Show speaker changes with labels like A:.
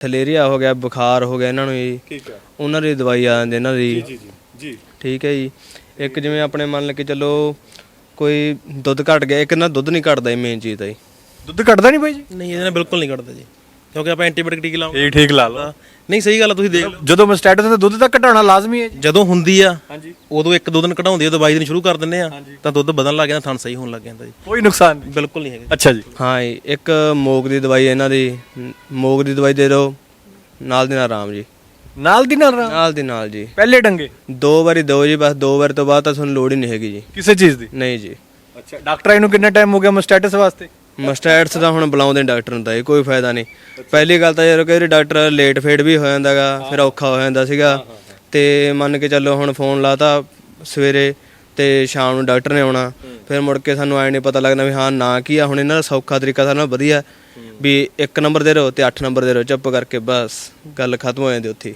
A: Theileria ਹੋ ਗਿਆ ਬੁਖਾਰ ਹੋ ਗਿਆ ਇਹਨਾਂ ਨੂੰ ਜੀ।
B: ਠੀਕ ਹੈ
A: ਉਹਨਾਂ ਦੀ ਦਵਾਈ ਆ ਜਾਂਦੀ ਇਹਨਾਂ ਦੀ।
B: ਜੀ ਜੀ ਜੀ
A: ਠੀਕ ਹੈ ਜੀ। ਇੱਕ ਜਿਵੇਂ ਆਪਣੇ ਮੰਨ ਕੇ ਚੱਲੋ ਕੋਈ ਦੁੱਧ ਘਟ ਗਿਆ ਇੱਕ ਨਾ ਦੁੱਧ ਨਹੀਂ ਘਟਦਾ ਮੇਨ ਚੀਜ਼ ਤਾਂ ਜੀ।
B: ਦੁੱਧ ਘਟਦਾ ਨਹੀਂ ਬਾਈ ਜੀ?
C: ਨਹੀਂ ਇਹਦੇ ਨਾਲ ਬਿਲਕੁਲ ਨਹੀਂ ਘਟਦਾ ਜੀ। ਕਿਉਂਕਿ ਆਪਾਂ ਐਂਟੀਬਾਇਓਟਿਕ ਟੀਕੇ ਲਾਉਂਗੇ।
B: ਇਹ ਠੀਕ ਲਾ ਲਓ।
C: ਨਹੀਂ ਸਹੀ ਗੱਲ ਆ ਤੁਸੀਂ ਦੇਖ ਲਓ।
B: ਜਦੋਂ ਮਸਟੈਟਸ ਦਾ ਦੁੱਧ ਤਾਂ ਘਟਾਉਣਾ ਲਾਜ਼ਮੀ ਹੈ ਜੀ।
C: ਜਦੋਂ ਹੁੰਦੀ ਆ
B: ਹਾਂਜੀ।
C: ਉਦੋਂ ਇੱਕ ਦੋ ਦਿਨ ਕਢਾਉਂਦੀ ਆ ਦਵਾਈ ਦੇਣੀ ਸ਼ੁਰੂ ਕਰ ਦਿੰਦੇ ਆ ਤਾਂ ਦੁੱਧ ਵਧਣ ਲੱਗ ਜਾਂਦਾ ਥਣ ਸਹੀ ਹੋਣ ਲੱਗ ਜਾਂਦਾ ਜੀ।
B: ਕੋਈ ਨੁਕਸਾਨ ਨਹੀਂ।
C: ਬਿਲਕੁਲ ਨਹੀਂ ਹੈਗਾ
B: ਅੱਛਾ ਜੀ।
A: ਹਾਂ ਜੀ ਇੱਕ ਮੋਗ ਦੀ ਦਵਾਈ ਇਹਨਾਂ ਦੀ। ਮ- ਮੋਗ ਦੀ ਦਵਾਈ ਦੇ ਦਿਓ। ਨਾਲ ਦੀ ਨਾਲ ਆਰਾਮ ਜੀ।
B: ਨਾਲ ਦੀ ਨਾਲ ਰਾ-
A: ਨਾਲ ਦੀ ਨਾਲ ਜੀ।
B: ਪਹਿਲੇ ਡੰਗੇ?
A: ਦੋ ਵਾਰੀ ਦਿਓ ਜੀ ਬਸ ਦੋ ਵਾਰ ਤੋਂ ਬਾਅਦ ਤਾਂ ਤੁਹਾਨੂੰ ਲੋੜ ਹੀ ਨਹੀਂ ਹੈਗੀ ਜੀ।
B: ਕਿਸੇ ਚੀਜ਼ ਦੀ?
A: ਨਹੀਂ ਜੀ।
B: ਅੱਛਾ ਡਾਕਟਰ ਆਈ ਨੂੰ ਕਿੰਨਾ ਟਾਈਮ ਹੋ ਗਿਆ ਮਸਟੈਟਸ ਵਾਸਤੇ?
A: ਮਸਟੈਟਸ ਦਾ ਹੁਣ ਬੁਲਾਉਂਦੇ ਡਾਕਟਰ ਨੂੰ ਤਾਂ ਇਹ ਕੋਈ ਫਾਇਦਾ ਨਹੀਂ। ਪਹਿਲੀ ਗੱਲ ਤਾਂ ਯਾਰ ਕਈ ਡਾਕਟਰ ਲੇਟ ਫੇਡ ਵੀ ਹੋ ਜਾਂਦਾਗਾ ਫਿਰ ਔਖਾ ਹੋ ਜਾਂਦਾ ਸੀਗਾ। ਤੇ ਮੰਨ ਕੇ ਚੱਲੋ ਹੁਣ ਫੋਨ ਲਾਤਾ ਸਵੇਰੇ ਤੇ ਸ਼ਾਮ ਨੂੰ ਡਾਕਟਰ ਨੇ ਆਉਣਾ। ਫਿਰ ਮੁੜ ਕੇ ਸਾਨੂੰ ਐ ਨਹੀਂ ਪਤਾ ਲੱਗਦਾ ਵੀ ਹਾਂ ਨਾ ਕੀ ਆ ਹੁਣ ਇਹਨਾਂ ਦਾ ਸੌਖਾ ਤਰੀਕਾ ਸਾਰਾ ਵਧੀਆ। ਵੀ ਇੱਕ ਨੰਬਰ ਦੇ ਰਹੋ ਤੇ 8 ਨੰਬਰ ਦੇ ਰਹੋ ਚੁੱਪ ਕਰਕੇ ਬਸ ਗੱਲ ਖਤਮ ਹੋ ਜਾਂਦੀ ਉੱਥੇ।